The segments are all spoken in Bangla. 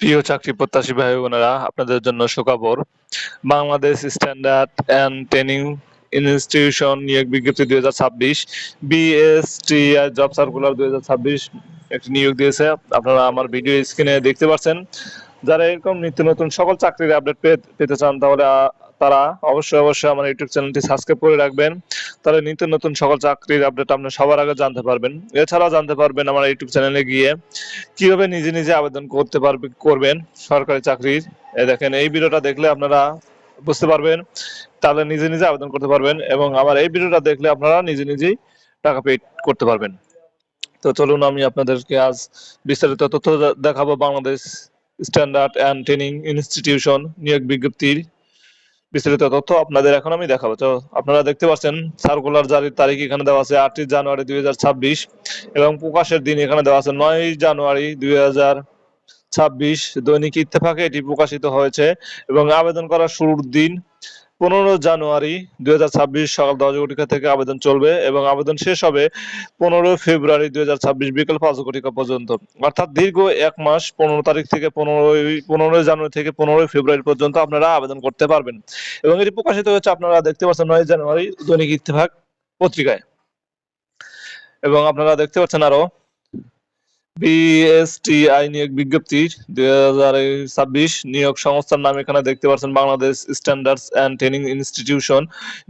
প্রিয় চাকরি প্রত্যাশী ভাই বোনেরা, আপনাদের জন্য সুখবর। Bangladesh standard and training institution নিয়োগ বিজ্ঞপ্তি দুই হাজার ছাব্বিশ বিএসটিআই জব সার্কুলার দুই হাজার ছাব্বিশ একটি নিয়োগ দিয়েছে। আপনারা আমার ভিডিও স্ক্রিনে দেখতে পাচ্ছেন। যারা এরকম নিত্য নতুন সকল চাকরির আপডেট পেতে চান তাহলে তারা অবশ্যই অবশ্যই আমার ইউটিউব চ্যানেলটি সাবস্ক্রাইব করে রাখবেন। তাহলে নিত্য নতুন সকল চাকরির আপডেট আপনি সবার আগে জানতে পারবেন। এছাড়াও জানতে পারবেন আমার ইউটিউব চ্যানেলে গিয়ে কীভাবে নিজে নিজে আবেদন করতে পারবে, করবেন সরকারি চাকরির। দেখেন, এই ভিডিওটা দেখলে আপনারা বুঝতে পারবেন, তাহলে নিজে নিজে আবেদন করতে পারবেন এবং আমার এই ভিডিওটা দেখলে আপনারা নিজে নিজেই টাকা পে করতে পারবেন। তো চলুন আমি আপনাদেরকে আজ বিস্তারিত তথ্য দেখাবো Bangladesh standard and training institution নিয়োগ বিজ্ঞপ্তির বিস্তারিত তথ্য আপনাদের এখন আমি দেখাবো। তো আপনারা দেখতে পাচ্ছেন সার্কুলার জারির তারিখ এখানে দেওয়া আছে আটই জানুয়ারি দুই হাজার ছাব্বিশ এবং প্রকাশের দিন এখানে দেওয়া আছে নয় জানুয়ারি দুই ছাব্বিশ। দৈনিক ইত্তেফাকে এটি প্রকাশিত হয়েছে এবং আবেদন করার শুরুর দিন পনেরো জানুয়ারি দুই হাজার ছাব্বিশ সকাল দশ ঘটিকা থেকে আবেদন চলবে এবং আবেদন শেষ হবে পনেরো ফেব্রুয়ারি দুই হাজার ছাব্বিশ বিকেল পাঁচ ঘটিকা পর্যন্ত। অর্থাৎ দীর্ঘ এক মাস পনেরো তারিখ থেকে পনেরোই পনেরোই জানুয়ারি থেকে পনেরোই ফেব্রুয়ারি পর্যন্ত আপনারা আবেদন করতে পারবেন। এবং এটি প্রকাশিত হয়েছে আপনারা দেখতে পাচ্ছেন নয় জানুয়ারি দৈনিক ইত্তেফাক পত্রিকায়। এবং আপনারা দেখতে পাচ্ছেন আরও বিএসটিআই নিয়োগ বিজ্ঞপ্তি দুই নিয়োগ সংস্থার নাম এখানে দেখতে পাচ্ছেন Bangladesh standards and training institution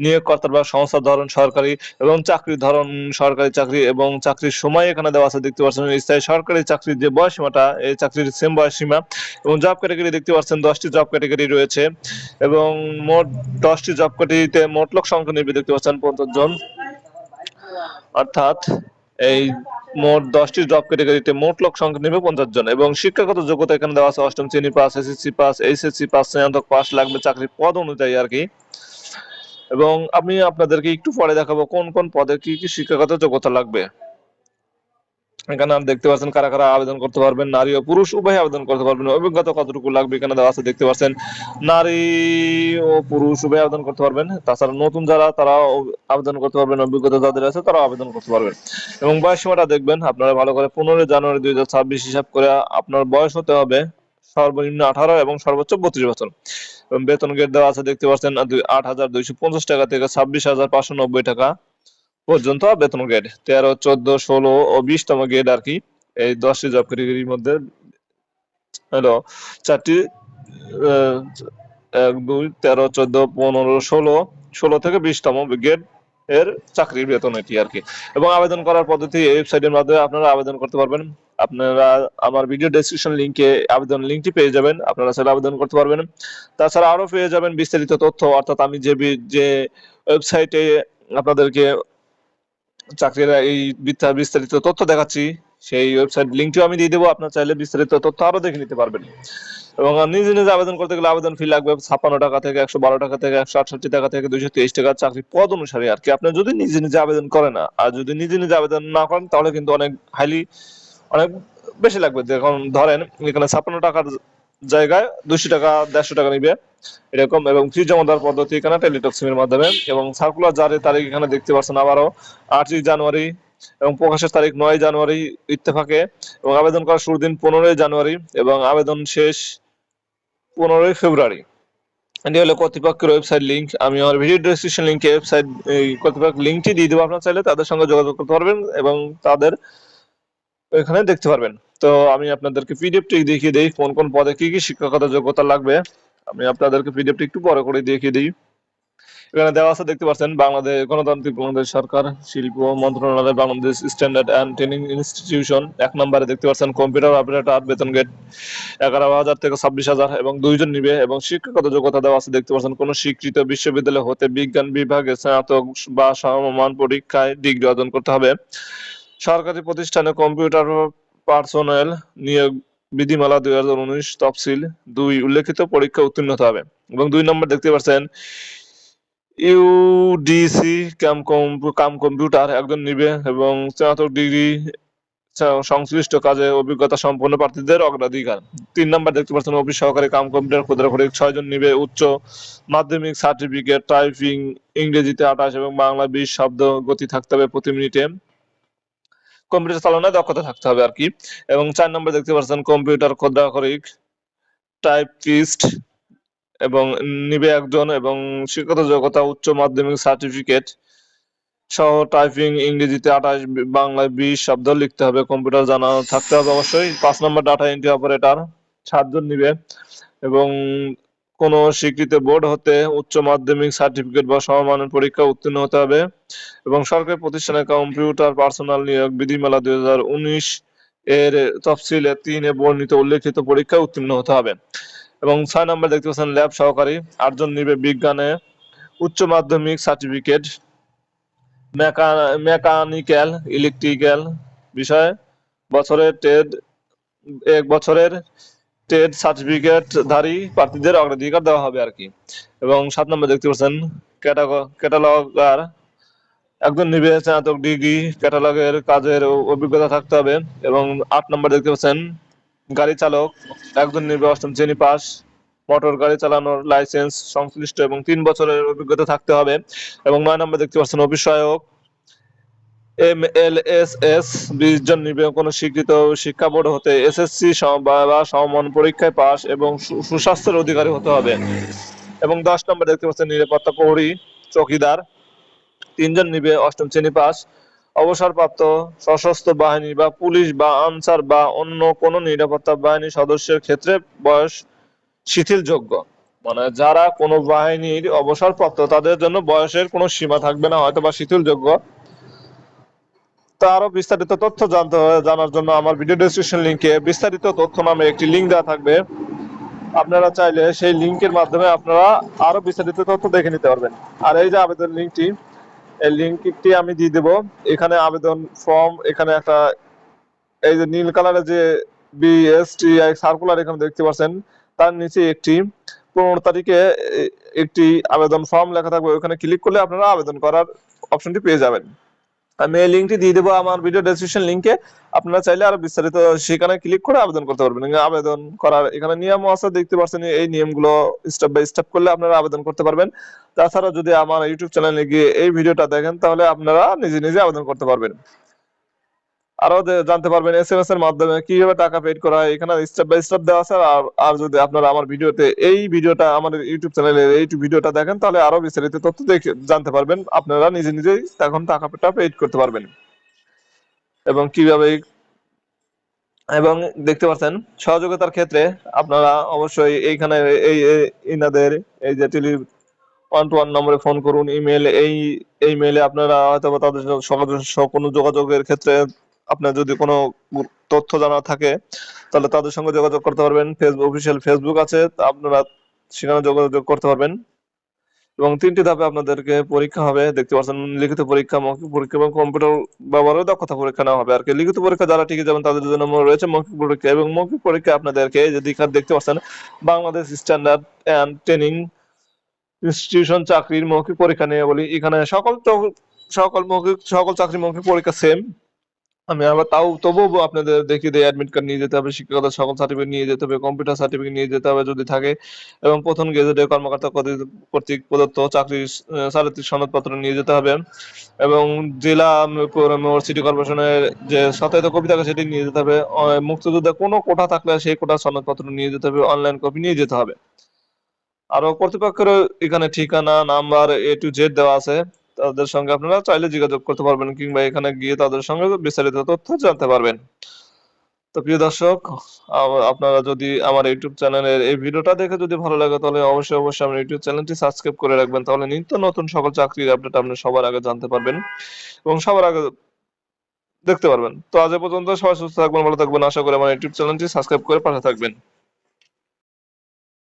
নিয়োগকর্তার বা সংস্থার ধরন সরকারি এবং চাকরির ধরন সরকারি চাকরি এবং চাকরির সময় এখানে দেওয়া আছে। দেখতে পাচ্ছেন স্থায়ী সরকারি চাকরির যে বয়স সীমাটা এই চাকরির সেম বয়স সীমা এবং জব ক্যাটাগরি দেখতে পাচ্ছেন দশটি জব ক্যাটাগরি রয়েছে এবং মোট দশটি জব ক্যাটাগরিতে মোট লোক সংখ্যা নিবে দেখতে পাচ্ছেন পঞ্চাশ জন। অর্থাৎ এই মোট দশটি জব ক্যাটাগরিতে মোট লোক সংখ্যা নেবে পঞ্চাশ জন এবং শিক্ষাগত যোগ্যতা এখানে দেওয়া আছে, অষ্টম শ্রেণি pass SSC pass HSC pass স্নাতক পাস লাগবে চাকরির পদ অনুযায়ী আর কি। এবং আমি আপনাদেরকে একটু পরে দেখাবো কোন কোন পদে কি কি শিক্ষাগত যোগ্যতা লাগবে। এখানে আপনি দেখতে পাচ্ছেন কারা কারা আবেদন করতে পারবেন, নারী ও পুরুষ, উভয় আবেদন করতে পারবেন। অভিজ্ঞতা কতটুকু লাগবে এখানে দেওয়া আছে দেখতে পাচ্ছেন। নারী ও পুরুষ উভয় আবেদন করতে পারবেন। তাছাড়া নতুন যারা, তারা আবেদন করতে পারবেন। অভিজ্ঞতা যাদের আছে তারা আবেদন করতে পারবেন। এবং বয়স সীমাটা দেখবেন, আপনারা ভালো করে পনেরোই জানুয়ারি দুই হাজার ছাব্বিশ হিসাব করে আপনার বয়স হতে হবে সর্বনিম্ন আঠারো এবং সর্বোচ্চ বত্রিশ বছর। বেতন গেট দেওয়া আছে, দেখতে পাচ্ছেন, আট হাজার দুইশো পঞ্চাশ টাকা থেকে ছাব্বিশ হাজার পাঁচশো নব্বই টাকা। পর্যন্ত বেতন গ্রেড তেরো, চোদ্দ, ষোলো ও বিশতম গ্রেড আর কি। এই দশটি জব ক্যাটাগরির মধ্যে হলো চারটি এক, দুই, তেরো, চোদ্দ, পনেরো, ষোলো ষোলো থেকে বিশতম গ্রেড এর চাকরির বেতন এটি আর কি। এবং আবেদন করার পদ্ধতি ওয়েবসাইটের মাধ্যমে আপনারা আবেদন করতে পারবেন। আপনারা আমার ভিডিও ডেসক্রিপশন লিংকে আবেদন লিংকটি পেয়ে যাবেন। আপনারা সেটা আবেদন করতে পারবেন। তাছাড়া আরও পেয়ে যাবেন বিস্তারিত তথ্য। অর্থাৎ আমি যে যে ওয়েবসাইটে আপনাদেরকে চাকরির এই বিস্তা- বিস্তারিত তথ্য দেখাচ্ছি। সেই ওয়েবসাইট লিংকটিও আমি দিয়ে দেবো। আপনার চাইলে বিস্তারিত তথ্য আরও দেখে নিতে পারবেন। এবং নিজে নিজে আবেদন করতে গেলে আবেদন ফি লাগবে ছাপ্পান্ন টাকা থেকে একশো বারো টাকা থেকে একশো আটষট্টি টাকা থেকে দুইশো তেইশ টাকা চাকরি পদ অনুসারে আর কি। আপনি যদি নিজে নিজে আবেদন করেন না আর যদি নিজে নিজে আবেদন না করেন, তাহলে কিন্তু অনেক হাইলি অনেক বেশি লাগবে। যখন ধরেন এখানে ছাপ্পান্ন টাকার জায়গায় দুশো টাকা, দেড়শো টাকা নিবে। এরকম, এবং ফি জমা দেওয়ার পদ্ধতি এখানে টেলিটক্সিমের মাধ্যমে, এবং সার্কুলার জারির তারিখ এখানে দেখতে পাচ্ছেন আবারও আটই জানুয়ারি, এবং প্রকাশের তারিখ নয় জানুয়ারি ইত্তেফাকে, এবং আবেদন করার শুরু দিন পনেরোই জানুয়ারি, এবং আবেদন শেষ পনেরোই ফেব্রুয়ারি। এটি হলো কর্তৃপক্ষের ওয়েবসাইট লিঙ্ক আমি আমার ভিডিও ডেসক্রিপশন লিংকে ওয়েবসাইট কর্তৃপক্ষ লিংকটি দিয়ে দেবো, আপনার চাইলে তাদের সঙ্গে যোগাযোগ করতে পারবেন, এবং তাদের এখানে দেখতে পারবেন। তো আমি আপনাদেরকে পিডিএফটি দেখিয়ে দিই, কোন কোন পদে কি কি শিক্ষকতা যোগ্যতা লাগবে। আমি আপনাদেরকে পিডিএফটি একটু পরে করে দেখিয়ে দিই। এখানে দেওয়া আছে, দেখতে পাচ্ছেন, বাংলাদেশ গণতান্ত্রিক বাংলাদেশ সরকার, শিল্প মন্ত্রণালয়, Bangladesh standard and training institution এক নম্বরে দেখতে পাচ্ছেন কম্পিউটার অপারেটর বেতন গেট এগারো হাজার থেকে ছাব্বিশ হাজার এবং দুইজন নিবে এবং শিক্ষাগত যোগ্যতা দেওয়া আছে। দেখতে পাচ্ছেন, কোন স্বীকৃত বিশ্ববিদ্যালয় হতে বিজ্ঞান বিভাগে স্নাতক বা সমমান পরীক্ষায় ডিগ্রি অর্জন করতে হবে। সরকারি প্রতিষ্ঠানে কম্পিউটার পার্সোনেল নিয়োগ বিধিমালা দুই হাজার উনিশ তফসিল দুই উল্লেখিত পরীক্ষা উত্তীর্ণ হতে হবে। এবং দুই নম্বর দেখতে পাচ্ছেন ইউডিসি কাম কম- কাম কম্পিউটার একজন নিবে এবং স্নাতক ডিগ্রি সংশ্লিষ্ট কাজে অভিজ্ঞতা সম্পন্ন প্রার্থীদের অগ্রাধিকার। তিন নম্বর দেখতে পাচ্ছেন, অফিস সহকারী কাম কম্পিউটার ক্ষুদ্রাক্ষরিক ছয় জন নিবে, উচ্চ মাধ্যমিক সার্টিফিকেট, টাইপিং, ইংরেজিতে আঠাশ এবং বাংলা বিশ শব্দ গতি থাকতে হবে প্রতি মিনিটে। কম্পিউটার চালানোর দক্ষতা থাকতে হবে আর কি। এবং চার নম্বর দেখতে পাচ্ছেন কম্পিউটার ক্ষুদ্রাক্ষরিক টাইপিস্ট এবং নিবে একজন এবং শিক্ষাগত যোগ্যতা, উচ্চ মাধ্যমিক সার্টিফিকেট সহ টাইপিং ইংরেজিতে আঠাশ, বাংলায় বিশ শব্দ লিখতে হবে, কম্পিউটার জানা থাকতে হবে অবশ্যই। পাঁচ নম্বর ডাটা এন্ট্রি অপারেটর সাতজন নিবে এবং কোন স্বীকৃত বোর্ড হতে উচ্চ মাধ্যমিক সার্টিফিকেট বা সমমানের পরীক্ষা উত্তীর্ণ হতে হবে এবং সরকারি প্রতিষ্ঠানে কম্পিউটার পার্সোনাল নিয়োগ বিধিমালা দুই হাজার উনিশ এর তফসিলে তিনে বর্ণিত উল্লেখিত পরীক্ষা উত্তীর্ণ হতে হবে। এবং ছয় নম্বর দেখতে পাচ্ছেন ল্যাব সহকারী, আটজন নিবে বিজ্ঞানে উচ্চ মাধ্যমিক সার্টিফিকেট মেকানিক্যাল, ইলেকট্রিক্যাল বিষয়ে, বছরের ট্রেড এক বছরের ট্রেড সার্টিফিকেট ধারী প্রার্থীদের অগ্রাধিকার দেওয়া হবে আর কি। এবং সাত নম্বর দেখতে পাচ্ছেন ক্যাটালগার একজন নিবে স্নাতক ডিগ্রি, ক্যাটালগের কাজের অভিজ্ঞতা থাকতে হবে। এবং আট নম্বর দেখতে পাচ্ছেন, গাড়ি চালক একজন নিবে অষ্টম শ্রেণি পাস, মোটর গাড়ি চালানোর লাইসেন্স সংশ্লিষ্ট এবং তিন বছরের অভিজ্ঞতা থাকতে হবে। এবং নয় নম্বর দেখতে পাচ্ছেন সহায়ক এম এল এস এস বিশ জন কোনো স্বীকৃত শিক্ষা বোর্ড হতে এসএসসি বা সমমান পরীক্ষায় পাস এবং সুস্বাস্থ্যের অধিকারী হতে হবে। এবং দশ নম্বর দেখতে পাচ্ছেন, নিরাপত্তা প্রহরী চৌকিদার। তিনজন নিবে অষ্টম শ্রেণি পাস অবসরপ্রাপ্ত সশস্ত্র বাহিনী বা পুলিশ বা আনসার বা অন্য কোন নিরাপত্তা বাহিনী সদস্যের ক্ষেত্রে বয়স শিথিলযোগ্য। মানে যারা কোনো বাহিনীর অবসরপ্রাপ্ত, তাদের জন্য বয়সের কোনো সীমা থাকবে না হয়তো বা শিথিলযোগ্য। আরও বিস্তারিত তথ্য জানতে জানার জন্য আমার ভিডিও ডেসক্রিপশন লিংকে বিস্তারিত তথ্য নামে একটি লিংক দেওয়া থাকবে। আপনারা চাইলে সেই লিংকের মাধ্যমে আপনারা আরও বিস্তারিত তথ্য দেখে নিতে পারবেন। আর এই যে আবেদন লিংকটি এই লিংকটি আমি দিয়ে দেব। এখানে আবেদন ফর্ম এখানে একটা এই যে নীল কালারের যে বিএসটিআই সার্কুলার এখানে দেখতে পাচ্ছেন, তার নিচে একটি পনেরো তারিখে একটি আবেদন ফর্ম লেখা থাকবে। ওখানে ক্লিক করলে আপনারা আবেদন করার অপশনটি পেয়ে যাবেন। আমি এই লিঙ্কটি দিয়ে দেবো আমার ভিডিও ডেসক্রিপশন লিঙ্কে আপনারা চাইলে আরও বিস্তারিত সেখানে ক্লিক করে আবেদন করতে পারবেন। আবেদন করার এখানে নিয়ম আছে, দেখতে পাচ্ছেন এই নিয়মগুলো স্টেপ বাই স্টেপ করলে আপনারা আবেদন করতে পারবেন। তাছাড়া যদি আমার ইউটিউব চ্যানেলে গিয়ে এই ভিডিওটা দেখেন, তাহলে আপনারা নিজে নিজে আবেদন করতে পারবেন। আরও জানতে পারবেন এসএমএস এর মাধ্যমে কীভাবে টাকা পেড করা হয়, এখানে স্টেপ বাই স্টেপ দেওয়া আছে। আর আর যদি আপনারা আমার ভিডিওতে এই ভিডিওটা আমাদের ইউটিউব চ্যানেলে এই ভিডিওটা দেখেন, তাহলে আরও বিস্তারিত তথ্য দেখে জানতে পারবেন। আপনারা নিজে নিজেই তখন টাকাটা পেড করতে পারবেন। এবং কীভাবে এবং দেখতে পাচ্ছেন, সহযোগিতার ক্ষেত্রে আপনারা অবশ্যই এইখানে এই ইনাদের, এই যে টেলি ওয়ান টু ওয়ান নম্বরে ফোন করুন ইমেল এই এই মেলে আপনারা হয়তো তাদের কোনো যোগাযোগের ক্ষেত্রে আপনার যদি কোনো তথ্য জানা থাকে, তাহলে তাদের সঙ্গে যোগাযোগ করতে পারবেন। ফেসবুক অফিসিয়াল ফেসবুক আছে আপনারা সেখানে যোগাযোগ করতে পারবেন। এবং তিনটি ধাপে আপনাদেরকে পরীক্ষা হবে, দেখতে পাচ্ছেন লিখিত পরীক্ষা, মৌখিক পরীক্ষা এবং কম্পিউটার ব্যবহারের দক্ষতা পরীক্ষা নেওয়া হবে। আর কি, লিখিত পরীক্ষা যারা টিকে যাবেন, তাদের জন্য রয়েছে মৌখিক পরীক্ষা। এবং মৌখিক পরীক্ষা আপনাদেরকে যে দীঘার দেখতে পাচ্ছেন, Bangladesh standard and training institution চাকরির মৌখিক পরীক্ষা নিয়ে বলি। এখানে সকল সকল মৌখিক, সকল চাকরি মৌখিক পরীক্ষা সেম আমি আবার তাও তবুও আপনাদের দেখিয়ে দিই অ্যাডমিট কার্ড নিয়ে যেতে হবে শিক্ষাগত সকল সার্টিফিকেট নিয়ে যেতে হবে কম্পিউটার সার্টিফিকেট নিয়ে যেতে হবে যদি থাকে। এবং প্রথম গেজেটের কর্মকর্তা কর্তৃক- প্রদত্ত চাকরির চারিত্রিক সনদপত্র নিয়ে যেতে হবে। এবং জেলা সিটি কর্পোরেশনের যে সত্যায়িত কপি থাকে সেটি নিয়ে যেতে হবে। মুক্তিযোদ্ধা কোনো কোটা থাকলে সেই কোটার সনদপত্র নিয়ে যেতে হবে অনলাইন কপি নিয়ে যেতে হবে। আরও কর্তৃপক্ষের এখানে ঠিকানা নাম্বার এ টু জেড দেওয়া আছে। তাদের সঙ্গে আপনারা চাইলে যোগাযোগ করতে পারবেন কিংবা এখানে গিয়ে তাদের সঙ্গে বিস্তারিত তথ্য জানতে পারবেন। তো প্রিয় দর্শক আপনারা যদি আমার ইউটিউব চ্যানেলের এই ভিডিওটা দেখে যদি ভালো লাগে, তাহলে অবশ্যই অবশ্যই আমার ইউটিউব চ্যানেলটি সাবস্ক্রাইব করে রাখবেন। তাহলে নিত্য নতুন সকল চাকরির আপডেট আপনি সবার আগে জানতে পারবেন এবং সবার আগে দেখতে পারবেন। তো আজ পর্যন্ত সবাই সুস্থ থাকবেন, ভালো থাকবেন। আশা করি আমার ইউটিউব চ্যানেলটি সাবস্ক্রাইব করে পাশে থাকবেন।